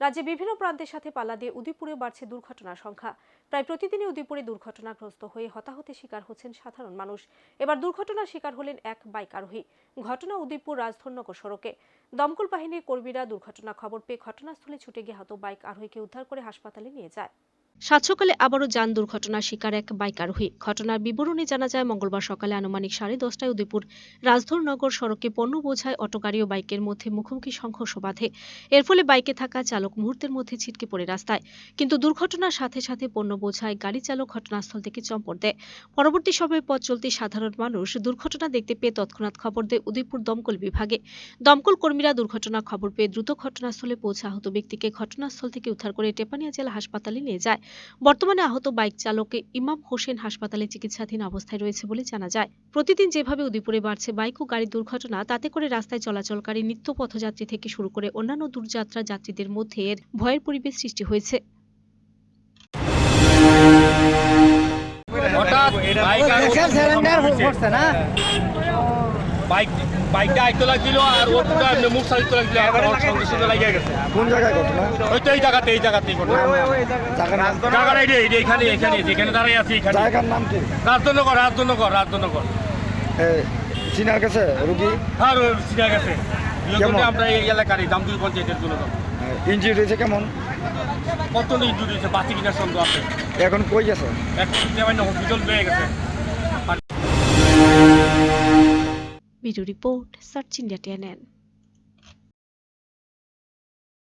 রাজ্যে বিভিন্ন প্রান্তের সাথে পাল্লা দিয়ে উদয়পুরে বাড়ছে দুর্ঘটনার সংখ্যা। প্রায় প্রতিদিনই উদয়পুরে দুর্ঘটনাগ্রস্ত হয়ে হতাহতের শিকার হচ্ছেন সাধারণ মানুষ। এবার দুর্ঘটনার শিকার হলেন এক বাইক আরোহী। ঘটনা উদয়পুর রাজধননগর সড়কে। দমকল বাহিনীর কর্মীরা দুর্ঘটনা খবর পেয়ে ঘটনাস্থলে ছুটে গিয়ে আহত বাইক আরোহীকে উদ্ধার করে হাসপাতালে নিয়ে যায়। সাত সকালে আবারও যান দুর্ঘটনার শিকার এক বাইক আরোহী ঘটনার বিবরণী জানা যায়, মঙ্গলবার সকালে আনুমানিক সাড়ে দশটায় উদয়পুর রাজধরনগর সড়কে পণ্য বোঝায় অটো গাড়ি ও বাইকের মধ্যে মুখোমুখি সংঘর্ষ বাধে। এর ফলে বাইকে থাকা চালক মুহূর্তের মধ্যে ছিটকে পড়ে রাস্তায়। কিন্তু দুর্ঘটনার সাথে সাথে পণ্য বোঝায় গাড়ি চালক ঘটনাস্থল থেকে চম্পট দেয়। পরবর্তী সময়ে পথ চলতি সাধারণ মানুষ দুর্ঘটনা দেখতে পেয়ে তৎক্ষণাৎ খবর দেয় উদয়পুর দমকল বিভাগে। দমকল কর্মীরা দুর্ঘটনা খবর পেয়ে দ্রুত ঘটনাস্থলে পৌঁছে আহত ব্যক্তিকে ঘটনাস্থল থেকে উদ্ধার করে টেপানিয়া জেলা হাসপাতালে নিয়ে যায়। বর্তমানে আহত বাইক চালকে ইমাম হোসেন হাসপাতালে চিকিৎসাধীন অবস্থায় রয়েছে বলে জানা যায়। প্রতিদিন যেভাবে উদয়পুরে বাড়ছে বাইক ও গাড়ির দুর্ঘটনা তাতে করে রাস্তায় চলাচলকারী নিত্য পথযাত্রী থেকে শুরু করে অন্যান্য দূরযাত্রা যাত্রীদের মধ্যে এর ভয়ের পরিবেশ সৃষ্টি হয়েছে। হঠাৎ বাইক বাইকটা আইতে লাগছিল আর ওর পুরো এমনি মুখ সাইতে লাগছিল আর ওর সঙ্গে সঙ্গে লাগিয়ে গেছে। কোন জায়গায় ঘটনা ওই তো এই জায়গাতে এই জায়গাতেই ঘটনা জায়গাটা এই যে, এখানে এখানে যেখানে দাঁড়াই আছি এখানে। জায়গার নাম কি? রাজদণ্ডকর রাজদণ্ডকর এ, চিনার কাছে রুগী? আর ওর চিনা গেছে এই জন্য কেমন? আমরা এই এলাকারই দামদুই পঞ্চায়েতের জন্য। ইঞ্জিন হয়েছে কেমন? কত দূর হয়েছে বাতি কিনার সন্দেহ আছে। এখন কই গেছে? সামান্য হসপিটাল পেয়ে গেছে। Video report Search India TNN.